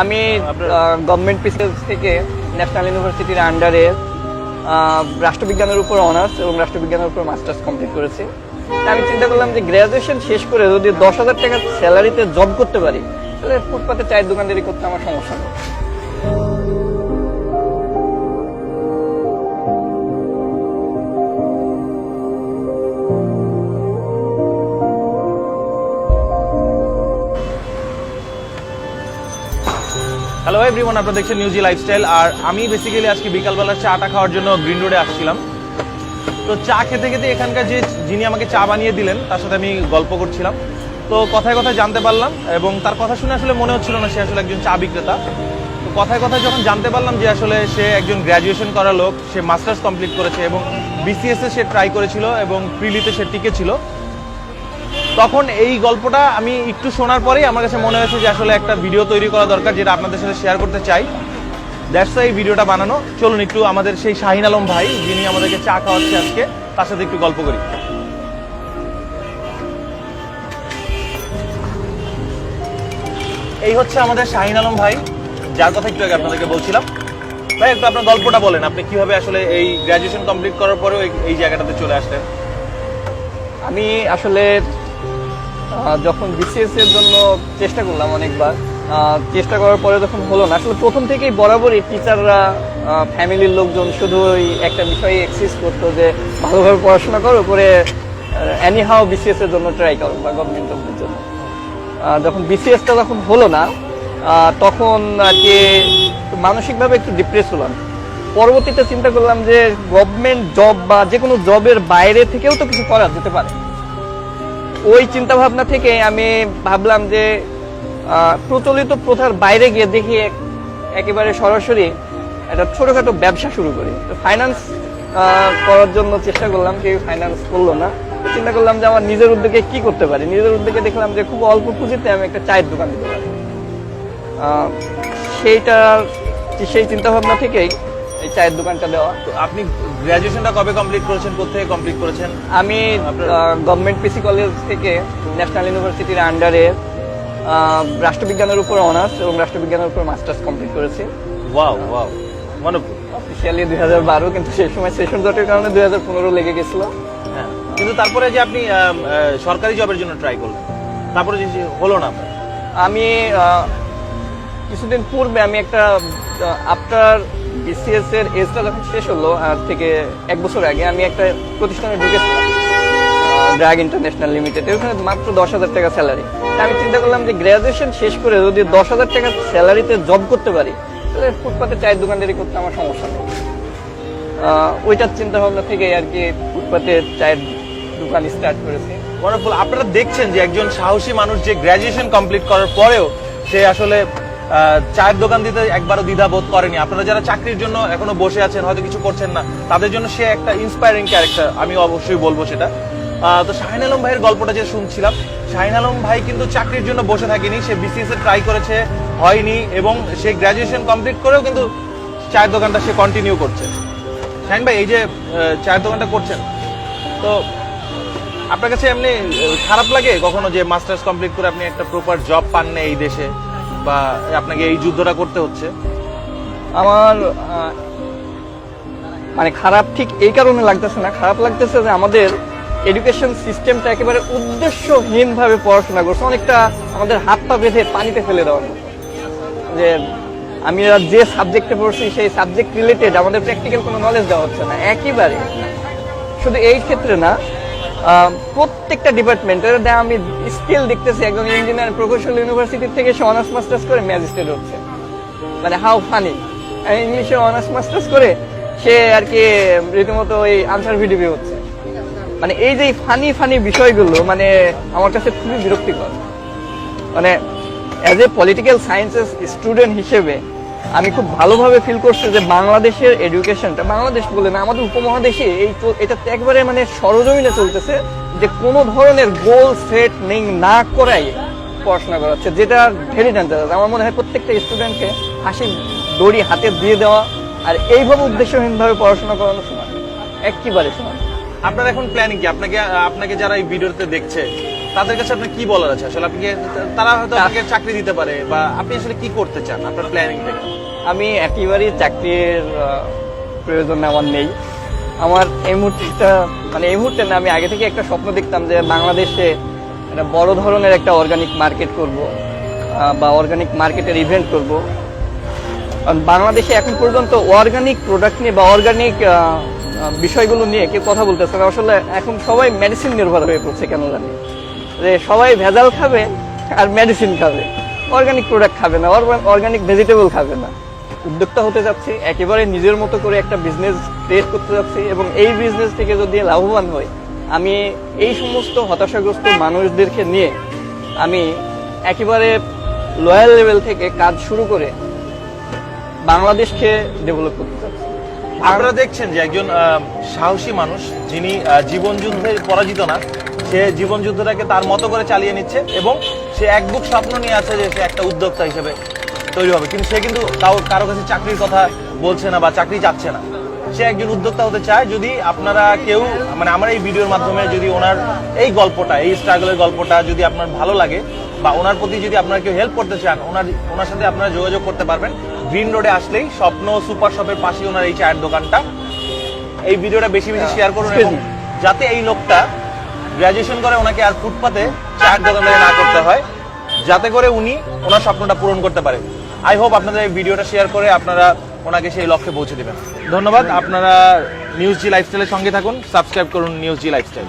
আমি government pieces থেকে national ইউনিভার্সিটির আন্ডারে রাষ্ট্রবিজ্ঞানের উপর অনার্স এবং রাষ্ট্রবিজ্ঞানের উপর মাস্টার্স কমপ্লিট করেছি। আমি চিন্তা করলাম যে গ্র্যাজুয়েশন শেষ করে যদি দশ হাজার টাকার স্যালারিতে জব করতে পারি তাহলে ফুটপাতে চায়ের দোকানদারি করতে আমার সমস্যা নেই। হ্যালো এভরিওয়ান আপনারা দেখছেন নিউজি লাইফস্টাইল আর আমি বেসিক্যালি আজকে বিকালবেলা চাটা খাওয়ার জন্য গ্রিন রোডে আসছিলাম। তো চা খেতে খেতে এখানকার যে যিনি আমাকে চা বানিয়ে দিলেন, তার সাথে আমি গল্প করছিলাম। তো কথায় কথায় জানতে পারলাম এবং তার কথা শুনে আসলে মনে হচ্ছিল না সে আসলে একজন চা বিক্রেতা। তো কথায় কথায় যখন জানতে পারলাম যে আসলে সে একজন গ্র্যাজুয়েশন করা লোক, সে মাস্টার্স কমপ্লিট করেছে এবং বিসিএস এ সে ট্রাই করেছিল এবং প্রিলিতে সে টিকেছিল তখন এই গল্পটা আমি একটু শোনার পরেই আমার কাছে মনে হয়েছে যে আসলে একটা ভিডিও তৈরি করা দরকার যেটা আপনাদের সাথে শেয়ার করতে চাই। দ্যাটস এই ভিডিওটা বানানো। চলুন একটু আমাদের সেই শাহিন আলম ভাই, যিনি আমাদেরকে চা খাওয়াচ্ছে আজকে, তার সাথে একটু গল্প করি। এই হচ্ছে আমাদের শাহিন আলম ভাই, যার কথা একটু আগে আপনাদেরকে বলছিলাম। ভাই, একটু আপনার গল্পটা বলেন, আপনি কীভাবে আসলে এই গ্র্যাজুয়েশন কমপ্লিট করার পরেও এই- জায়গাটাতে চলে আসলেন? আমি আসলে যখন বিসিএস এর জন্য চেষ্টা করলাম অনেকবার চেষ্টা করার পরে যখন হলো না, আসলে প্রথম থেকেই বরাবরই টিচাররা ফ্যামিলির লোকজন শুধু ওই একটা বিষয়ে এক্সিস করতো যে, ভালোভাবে পড়াশোনা করো, করে এনি হাও বিসিএস এর জন্য ট্রাই করো বা গভর্নমেন্ট জবের জন্য। যখন বিসিএসটা যখন হলো না তখন কি মানসিকভাবে একটু ডিপ্রেস হলাম। পরবর্তীতে চিন্তা করলাম যে গভর্নমেন্ট জব বা যে কোনো জবের বাইরে থেকেও তো কিছু করা যেতে পারে। ওই চিন্তা ভাবনা থেকে আমি ভাবলাম যে প্রচলিত প্রথার বাইরে গিয়ে দেখি একেবারে সরাসরি একটা ছোটখাটো ব্যবসা শুরু করি। তো ফাইন্যান্স করার জন্য চেষ্টা করলাম কেউ ফাইন্যান্স করল না। চিন্তা করলাম যে আমার নিজের উদ্যোগে কি করতে পারি? নিজের উদ্যোগে দেখলাম যে খুব অল্প পুঁজিতে আমি একটা চায়ের দোকান দিতে পারি। আহ, সেইটা সেই চিন্তাভাবনা থেকেই এই চায়ের দোকানটা দেওয়া। তো আপনি গ্র্যাজুয়েশনটা কবে কমপ্লিট করেছেন? কোথেকে কমপ্লিট করেছেন? আমি গভর্নমেন্ট পিসি কলেজ থেকে ন্যাশনাল ইউনিভার্সিটির আন্ডারে রাষ্ট্রবিজ্ঞানের উপর অনার্স এবং রাষ্ট্রবিজ্ঞানের উপর মাস্টার্স কমপ্লিট করেছি। ওয়াও ওয়াও ওয়ান্ডারফুল অফিসিয়ালি দুই হাজার বারো কিন্তু সেই সময় সেশন জটের কারণে দুই হাজার পনেরো লেগে গেছিল। হ্যাঁ। কিন্তু তারপরে যে আপনি সরকারি জবের জন্য ট্রাই করলেন তারপরে যে হলো না আমি কিছুদিন পূর্বে আমি একটা আফটার বিসিএস এর এজটা যখন শেষ হলো, আর থেকে এক বছর আগে আমি একটা প্রতিষ্ঠানে ঢুকেছিলাম ড্রাগ ইন্টারন্যাশনাল লিমিটেড ওখানে মাত্র দশ হাজার টাকা স্যালারি আমি চিন্তা করলাম যে গ্র্যাজুয়েশন শেষ করে যদি দশ হাজার টাকা স্যালারিতে জব করতে পারি, তাহলে ফুটপাতে চায়ের দোকানদারি করতে আমার সমস্যা নেই। ওইটার চিন্তা ভাবনা থেকে আর কি ফুটপাতে চায়ের দোকান স্টার্ট করেছি। ওয়ান্ডারফুল আপনারা দেখছেন যে একজন সাহসী মানুষ যে গ্র্যাজুয়েশন কমপ্লিট করার পরেও সে আসলে চায়ের দোকান দিতে একবারও দ্বিধা বোধ করেনি। আপনারা যারা চাকরির জন্য এখনও বসে আছেন, হয়তো কিছু করছেন না, তাদের জন্য সে একটা ইন্সপায়ারিং ক্যারেক্টার আমি অবশ্যই বলব সেটা। তো শাহিন আলম ভাইয়ের গল্পটা যে শুনছিলাম, শাহিন আলম ভাই কিন্তু চাকরির জন্য বসে থাকেনি, সে বিসিএস এ ট্রাই করেছে, হয়নি, এবং সে গ্রাজুয়েশন কমপ্লিট করেও কিন্তু চায়ের দোকানটা সে কন্টিনিউ করছে। শাহিন ভাই, এই যে চায়ের দোকানটা করছেন, তো আপনার কাছে এমনি খারাপ লাগে কখনো যে মাস্টার্স কমপ্লিট করে আপনি একটা প্রপার জব পান না এই দেশে? বা আপনাকে এই যুদ্ধটা করতে হচ্ছে। আমার মানে খারাপ ঠিক এই কারণে লাগতেছে না। খারাপ লাগতেছে যে আমাদের এডুকেশন সিস্টেমটা একেবারে উদ্দেশ্যহীন ভাবে পড়াশোনা করছে। অনেকটা আমাদের হাত পা বেঁধে পানিতে ফেলে দেওয়ার যে আমি যে সাবজেক্টে পড়ছি, সেই সাবজেক্ট রিলেটেড আমাদের প্র্যাকটিক্যাল কোনো নলেজ দেওয়া হচ্ছে না। একেবারে। শুধু এই ক্ষেত্রে না প্রত্যেকটা ডিপার্টমেন্ট ডিপার্টমেন্টের আমি স্কিল দেখতেছি একজন ইঞ্জিনিয়ার প্রকৌশল ইউনিভার্সিটি থেকে সে অনার্স মাস্টার্স করে ম্যাজিস্ট্রেট হচ্ছে। মানে হাউ ফানি ইংলিশে অনার্স মাস্টার্স করে সে আর কি রীতিমতো ওই আনসার ভিডিপি হচ্ছে। মানে এই যে ফানি ফানি বিষয়গুলো মানে আমার কাছে খুবই বিরক্তিকর। মানে as a political sciences student হিসেবে আমি খুব ভালোভাবে ফিল করছি যে বাংলাদেশের এডুকেশনটা বাংলাদেশ বলে না, আমাদের উপমহাদেশে এই এটা একবারে মানে সরজমিনে চলতেছে যে কোনো ধরনের গোল সেট নেই না করাই পড়াশোনা করাচ্ছে যেটা ভেরি ডেঞ্জারাস আমার মনে হয় প্রত্যেকটা স্টুডেন্টকে হাসি দড়ি হাতে দিয়ে দেওয়া আর এইভাবে উদ্দেশ্যহীনভাবে পড়াশোনা করানো সমান, একেবারে সমান। আপনার এখন প্ল্যানিং কি? আপনাকে আপনাকে যারা এই ভিডিওতে দেখছে তাদের কাছে আপনার কি বলার আছে? আসলে আপনি তারা হয়তো আপনাকে চাকরি দিতে পারে বা আপনি আসলে কি করতে চান আপনার প্ল্যানিং থেকে? আমি একেবারেই চাকরির প্রয়োজন আমার নেই। আমার এই মুহূর্তে মানে এই মুহূর্তে না আমি আগে থেকে একটা স্বপ্ন দেখতাম যে বাংলাদেশে একটা বড় ধরনের একটা অর্গানিক মার্কেট করব বা অর্গানিক মার্কেটের ইভেন্ট করব। কারণ বাংলাদেশে এখন পর্যন্ত অর্গানিক প্রোডাক্ট নিয়ে বা অর্গানিক বিষয়গুলো নিয়ে কেউ কথা বলতেছে না। আসলে এখন সবাই মেডিসিন নির্ভর হয়ে পড়ছে কেন জানি। যে সবাই ভেজাল খাবে আর মেডিসিন খাবে। অর্গানিক প্রোডাক্ট খাবে না অর্গানিক ভেজিটেবল খাবে না। উদ্যোক্তা হতে যাচ্ছি, একেবারে নিজের মতো করে একটা বিজনেস ক্রিয়েট করতে যাচ্ছি এবং এই বিজনেস থেকে যদি লাভবান হই, আমি এই সমস্ত হতাশাগ্রস্ত মানুষদেরকে নিয়ে আমি একেবারে লয়াল লেভেল থেকে কাজ শুরু করে বাংলাদেশকে ডেভেলপ করতে চাচ্ছি আপনারা দেখছেন যে একজন সাহসী মানুষ, যিনি জীবন যুদ্ধে পরাজিত না, সে জীবন যুদ্ধটাকে তার মতো করে চালিয়ে নিচ্ছে এবং সে এক বুক স্বপ্ন নিয়ে আছে যে সে একটা উদ্যোক্তা হিসেবে তৈরি হবে। কিন্তু সে কিন্তু তাও কারও কাছে চাকরির কথা বলছে না বা চাকরি চাচ্ছে না। সে একজন উদ্যোক্তা হতে চায় যদি আপনারা কেউ মানে আমার এই ভিডিওর মাধ্যমে যদি ওনার এই গল্পটা এই স্ট্রাগলের গল্পটা যদি আপনার ভালো লাগে বা ওনার প্রতি যদি আপনারা কেউ হেল্প করতে চান ওনার ওনার সাথে আপনারা যোগাযোগ করতে পারবেন। গ্রিন রোডে আসলেই স্বপ্ন সুপার শপের পাশে ওনার এই চায়ের দোকানটা। এই ভিডিওটা বেশি বেশি শেয়ার করুন যাতে এই লোকটা গ্রাজুয়েশন করে ওনাকে আর ফুটপাতে চায়ের দোকানে না করতে হয় যাতে করে উনি ওনার স্বপ্নটা পূরণ করতে পারে। আই হোপ আপনাদের এই ভিডিওটা শেয়ার করে আপনারা ওনাকে সেই লক্ষ্যে পৌঁছে দেবেন। ধন্যবাদ, আপনারা নিউজ জি লাইফস্টাইলের সঙ্গে থাকুন সাবস্ক্রাইব করুন নিউজ জি লাইফস্টাইল